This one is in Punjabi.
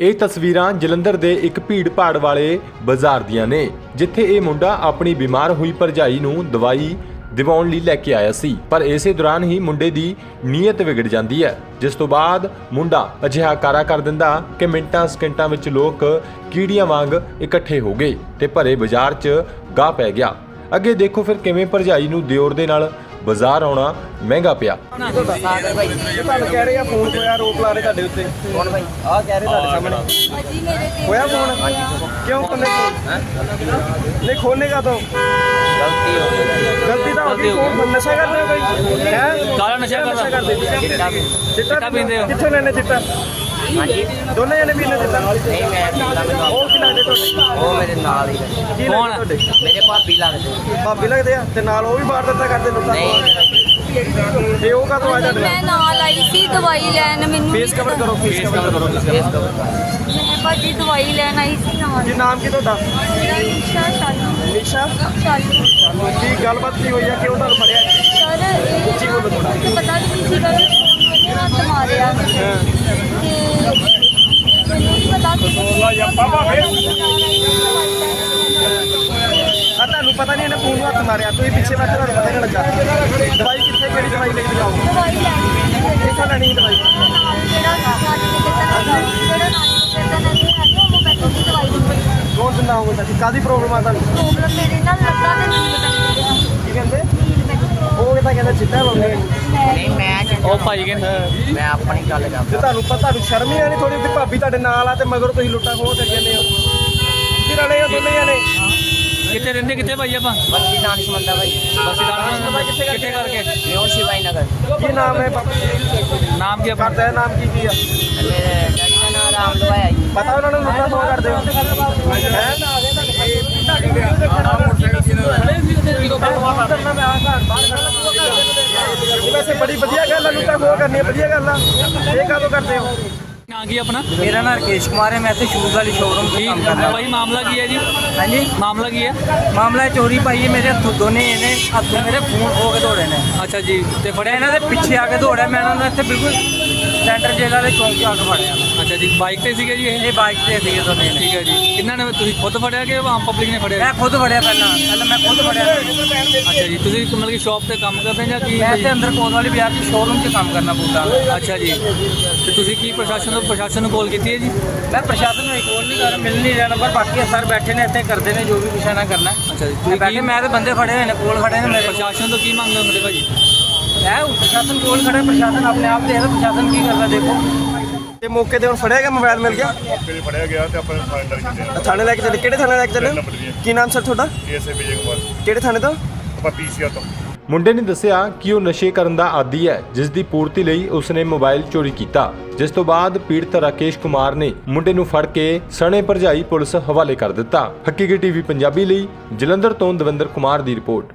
ਇਹ ਤਸਵੀਰਾਂ ਜਲੰਧਰ ਦੇ ਇੱਕ ਭੀੜ-ਭਾੜ ਵਾਲੇ ਬਾਜ਼ਾਰ ਦੀਆਂ ਨੇ, ਜਿੱਥੇ ਇਹ ਮੁੰਡਾ ਆਪਣੀ ਬਿਮਾਰ ਹੋਈ ਭਰਜਾਈ ਨੂੰ ਦਵਾਈ ਦਿਵਾਉਣ ਲਈ ਲੈ ਕੇ ਆਇਆ ਸੀ। ਪਰ ਇਸੇ ਦੌਰਾਨ ਹੀ ਮੁੰਡੇ ਦੀ ਨੀਅਤ ਵਿਗੜ ਜਾਂਦੀ ਹੈ, ਜਿਸ ਤੋਂ ਬਾਅਦ ਮੁੰਡਾ ਅਜਿਹਾ ਕਾਰਾ ਕਰ ਦਿੰਦਾ ਕਿ ਮਿੰਟਾਂ ਸਕਿੰਟਾਂ ਵਿੱਚ ਲੋਕ ਕੀੜੀਆਂ ਵਾਂਗ ਇਕੱਠੇ ਹੋ ਗਏ ਤੇ ਭਰੇ ਬਾਜ਼ਾਰ 'ਚ ਗਾਹ ਪੈ ਗਿਆ। ਅੱਗੇ ਦੇਖੋ ਫਿਰ ਕਿਵੇਂ ਭਰਜਾਈ ਨੂੰ ਦਿਓਰ ਦੇ ਨਾਲ ਬਾਜ਼ਾਰ ਆਉਣਾ ਮਹਿੰਗਾ ਪਿਆ ਸਾਗਰ ਭਾਈ ਤੁਹਾਨੂੰ ਕਹਿ ਰਹੇ ਆ ਫੋਨ ਹੋਇਆ ਰੋਕ ਲਾ ਰਹੇ ਤੁਹਾਡੇ ਉੱਤੇ ਕੌਣ ਭਾਈ ਆਹ ਕਹਿ ਰਹੇ ਤੁਹਾਡੇ ਸਾਹਮਣੇ ਅਜੀ ਮੇਰੇ ਤੇ ਹੋਇਆ ਫੋਨ ਕਿਉਂ ਕੰਨੇ ਨਹੀਂ ਖੋਲਨੇ ਕਾ ਤੋਂ ਗਲਤੀ ਹੋ ਗਈ ਗਲਤੀ ਤਾਂ ਹੋ ਗਈ ਫੋਨ ਨਸ਼ਾ ਕਰਦੇ ਹੋ ਕੋਈ ਹੈ ਕਾਲਾ ਨਸ਼ਾ ਕਰਦਾ। ਕਰਦੇ ਚਿੱਟਾ ਵੀ- ਚਿੱਟਾ ਪੀਂਦੇ ਹੋ? ਕਿੱਥੋਂ ਲੈਣੇ ਚਿੱਟਾ ਹਾਂਜੀ। ਦੋਨੇ ਜਣੇ ਪੀਂਦੇ ਚਿੱਟਾ ਨਹੀਂ ਮੈਂ ਪੀਂਦਾ ਮੈਨੂੰ ਉਹ ਕੀ ਲੱਗਦੇ ਤੁਹਾਡੇ? ਉਹ ਮੇਰੇ ਨਾਲ ਹੀ ਨੇ। ਕੀ ਕੌਣ? ਲੱਗਦੇ ਤੁਹਾਡੇ? ਮੇਰੇ ਭਾਬੀ ਲੱਗਦੇ ਭਾਬੀ ਲੱਗਦੇ ਆ ਤੇ ਨਾਲ ਉਹ ਵੀ ਬਾਹਰ ਦਿੱਤਾ ਕਰਦੇ ਲੋਕਾਂ ਨਹੀਂ। ਤੇ ਉਹ ਕਦੋਂ ਆ ਜਾਂਦੇ ਮੈਂ ਨਾਲ ਆਈ ਸੀ ਦਵਾਈ ਲੈਣ ਮੈਨੂੰ ਫੇਸ ਕਵਰ ਕਰੋ ਫੇਸ ਕਵਰ ਕਰੋ। ਫੇਸ ਕਵਰ ਮੈਂ ਭਾਜੀ ਦਵਾਈ ਲੈਣ ਆਈ ਸੀ ਨਾਲ। ਕੀ ਨਾਮ ਕੀ ਤੁਹਾਡਾ? ਮੇਰਾ ਨਿਸ਼ਾ ਸ਼ਾਲੂ। ਨਿਸ਼ਾ? ਸ਼ਾਲੂ। ਕੀ ਗੱਲਬਾਤ ਕੀ ਹੋਈ ਆ? ਕਿਉਂ ਤੁਹਾਨੂੰ ਫੜਿਆ ਸਰ ਇਹ ਥੋੜ੍ਹਾ। ਮੈਨੂੰ ਪਤਾ ਨਹੀਂ ਸੀਗਾ ਕਿ ਫੋਨ ਮੈंने ਹੱਥ ਮਾਰਿਆ। ਮੈਨੂੰ ਨਹੀਂ ਪਤਾ ਆ ਤੁਹਾਨੂੰ ਪਤਾ ਨਹੀਂ ਇਹਨੇ ਫੋਨ ਹੱਥ ਮਾਰਿਆ ਤੁਸੀਂ ਪਿੱਛੇ ਬੈਠੇ ਤੁਹਾਨੂੰ ਪਤਾ ਨਹੀਂ ਲੱਗਾ। ਦਵਾਈ ਕਿੱਥੇ ਕਿਹੜੀ ਦਵਾਈ ਲੈ ਕੇ ਜਾਓ? ਕਿੱਥੋਂ ਲੈਣੀ ਦਵਾਈ? ਦੇ ਦੇ ਕੌਣ ਦਿੰਦਾ ਹੋਊਗਾ ਚਾਚੀ ਕਾਦੀ ਪ੍ਰੋਬਲਮ ਆ ਤੁਹਾਨੂੰ? ਪ੍ਰੋਬਲਮ ਮੇਰੇ ਨਾਲ ਲੱਗਾ ਤੇ ਨਹੀਂ ਪਤਾ ਨਹੀਂ ਕੀ ਕਹਿੰਦੇ? ਮੈਨੂੰ ਉਹ ਕਿਤਾ ਕਹਿੰਦਾ ਚਿੱਟਾ ਲਾਉਂਦੇ ਨਹੀਂ ਮੈਂ ਚਿੱਟਾ ਉਹ ਭਾਈ ਕਹਿੰਦੇ ਮੈਂ ਆਪਣੀ ਗੱਲ ਤੇ ਕਰਦਾ ਤੁਹਾਨੂੰ ਪਤਾ ਤੁਹਾਨੂੰ ਸ਼ਰਮ ਨਹੀਂ ਆਣੀ ਥੋੜੀ ਜਿਹੀ ਭਾਬੀ ਤੁਹਾਡੇ ਨਾਲ ਆ ਤੇ ਮਗਰ ਤੁਸੀਂ ਲੁੱਟਾ ਖੋਹ ਕਰੀ ਜਾਂਦੇ ਹੋ। ਕੀ ਰਲੇ ਆ ਦੋਨੇ ਜਣੇ? ਕਿੱਥੇ ਰਹਿੰਦੇ ਕਿੱਥੇ ਭਾਈ ਆਪਾਂ? ਬੱਤੀ ਦਾਨਿਸ਼ ਮੰਦਾ ਭਾਈ ਬਸ ਦਾਣਾ ਕਿੱਥੇ ਕਰਕੇ? ਨਿਓ ਸ਼ਿਵਾਈ ਨਗਰ। ਕੀ ਨਾਮ ਹੈ ਬਾਬਾ ਨਾਮ ਕੀ ਆਪਣਾ? ਕਰਦਾ ਹੈ ਨਾਮ ਕੀ ਕੀ ਆ? ਮੇਰੇ ਡੈਡੀ ਦਾ ਨਾਮ ਰਾਮ ਲਵਾਇਆ ਜੀ। ਪਤਾ ਉਹਨਾਂ ਨੂੰ ਲੁੱਟਾ ਖੋਹ ਕਰਦੇ ਹੋ? ਇਹ ਵੈਸੇ ਬੜੀ ਵਧੀਆ ਗੱਲ ਆ ਲੁੱਟਾ ਖੋਹ ਕਰਨੀ ਵਧੀਆ ਗੱਲ ਆ ਇਹ ਕਾਹਦੋਂ ਕਰਦੇ ਹੋ ਨਾਂ ਕੀ ਆਪਣਾ ਮੇਰਾ ਨਾਮ ਰਕੇਸ਼ ਕੁਮਾਰ ਹੈ ਮੈਂ ਇੱਥੇ ਸ਼ੂਜ਼ ਵਾਲੀ ਸ਼ੋਰੂਮ ਕੀ ਕੰਮ ਕਰਦਾ ਭਾਈ ਮਾਮਲਾ ਕੀ ਹੈ ਜੀ? ਹਾਂਜੀ? ਮਾਮਲਾ ਕੀ ਹੈ? ਮਾਮਲਾ ਹੈ ਚੋਰੀ ਭਾਈ ਇਹ ਮੇਰੇ ਹੱਥੋਂ ਦੋਨੇ ਇਹਨੇ ਹੱਥੋਂ ਮੇਰੇ ਫੋਨ ਖੋ ਕੇ ਦੌੜੇ ਨੇ। ਅੱਛਾ ਜੀ ਤੇ ਫੜਿਆ? ਇਹਨਾਂ ਦੇ ਪਿੱਛੇ ਆ ਕੇ ਦੌੜਿਆ ਮੈਂ ਇਹਨਾਂ ਨੂੰ ਇੱਥੇ ਬਿਲਕੁਲ ਸੈਂਟਰ ਜੇਲ੍ਹ ਵਾਲੇ ਚੌਂਕ ਆ ਕੇ ਫੜਿਆ। ਅੱਛਾ ਜੀ ਬਾਈਕ ਤੇ ਸੀਗੇ ਜੀ ਇਹ? ਇਹ ਬਾਈਕ ਤੇ ਸੀਗੇ ਦੋਨੇ ਨੇ ਠੀਕ ਹੈ ਜੀ। ਕਿੰਨਾਂ ਨੇ ਤੁਸੀਂ ਖੁਦ ਫੜਿਆ ਕਿ ਆਮ ਪਬਲਿਕ ਨੇ ਫੜਿਆ? ਮੈਂ ਖੁਦ ਫੜਿਆ ਪਹਿਲਾਂ ਪਹਿਲਾਂ ਮੈਂ ਖੁਦ ਫੜਿਆ। ਅੱਛਾ ਜੀ ਤੁਸੀਂ ਮਤਲਬ ਕਿ ਸ਼ਾਪ ਤੇ ਕੰਮ ਕਰਦੇ ਜਾਂ ਕੀ ਮੈਂ ਇੱਥੇ ਅੰਦਰ ਕੋਲ ਵਾਲੀ ਬਾਜ਼ਾਰ 'ਚ ਸ਼ੋਰੂਮ 'ਚ ਕੰਮ ਕਰਨਾ ਪੂਰਾ ਅੱਛਾ ਜੀ। ਤੇ ਤੁਸੀਂ ਕੀ ਪ੍ਰਸ਼ਾਸਨ ਨੂੰ ਪ੍ਰਸ਼ਾਸਨ ਨੂੰ ਕਾਲ ਕੀਤੀ ਹੈ ਜੀ? ਮੈਂ ਪ੍ਰਸ਼ਾਸਨ ਨੂੰ ਕੋਲ ਨਹੀਂ ਕਰ ਮਿਲ ਨਹੀਂ ਰਿਹਾ ਨੰਬਰ ਬਾਕੀ ਸਰ ਬੈਠੇ ਨੇ ਇੱਥੇ ਕਰਦੇ ਨੇ ਜੋ ਵੀ ਕੁਛ ਇਹਨਾਂ ਕਰਨਾ। ਅੱਛਾ ਜੀ ਮੈਂ ਤੁਸੀਂ ਬੈਠੇ ਕੀ ਮੈਂ ਤੇ ਬੰਦੇ ਫੜੇ ਹੋਏ ਨੇ ਕੋਲ ਖੜੇ ਨੇ ਮੇਰੇ ਪ੍ਰਸ਼ਾਸਨ ਤੋਂ ਕੀ ਮੰਗਦੇ ਹੁੰਦੇ ਭਾਜੀ ਹੈ ਪ੍ਰਸ਼ਾਸਨ ਕੋਲ ਖੜੇ ਪ੍ਰਸ਼ਾਸਨ ਆਪਣੇ ਆਪ ਦੇਖਦਾ ਪ੍ਰਸ਼ਾਸਨ ਕੀ ਕਰਦਾ ਦੇਖੋ। ਇਹ ਮੌਕੇ ਤੇ ਹੁਣ ਫੜਿਆ ਗਿਆ ਮੋਬਾਈਲ ਮਿਲ ਗਿਆ? ਫਿਰ ਫੜਿਆ ਗਿਆ ਤੇ ਆਪਾਂ ਚੱਲੇ ਥਾਣੇ ਲੈ ਕੇ ਚੱਲੇ ਕਿਹੜੇ ਥਾਣੇ ਲੈ ਕੇ ਚੱਲੇ? ਨੰਬਰ ਜੀ ਕੀ ਨਾਮ ਸਰ ਤੁਹਾਡਾ? ਏਐਸਏ ਵਿਜੇ ਕੁਮਾਰ। ਕਿਹੜੇ ਥਾਣੇ ਤੋਂ? ਆਪਾਂ ਪੀਸੀਆਰ ਤੋਂ। ਮੁੰਡੇ ਨੇ ਦੱਸਿਆ ਕਿ ਉਹ ਨਸ਼ੇ ਕਰਨ ਦਾ ਆਦੀ ਹੈ ਜਿਸ ਦੀ ਪੂਰਤੀ ਲਈ ਉਸਨੇ ਮੋਬਾਈਲ ਚੋਰੀ ਕੀਤਾ। ਜਿਸ ਤੋਂ ਬਾਅਦ ਪੀੜਤ ਰਾਕੇਸ਼ ਕੁਮਾਰ ਨੇ ਮੁੰਡੇ ਨੂੰ ਫੜ ਕੇ ਸਣੇ ਭਰਜਾਈ ਪੁਲਿਸ ਹਵਾਲੇ ਕਰ ਦਿੱਤਾ। ਹਕੀਕੀ ਟੀਵੀ ਪੰਜਾਬੀ ਲਈ ਜਲੰਧਰ ਤੋਂ ਦਵਿੰਦਰ ਕੁਮਾਰ ਦੀ ਰਿਪੋਰਟ।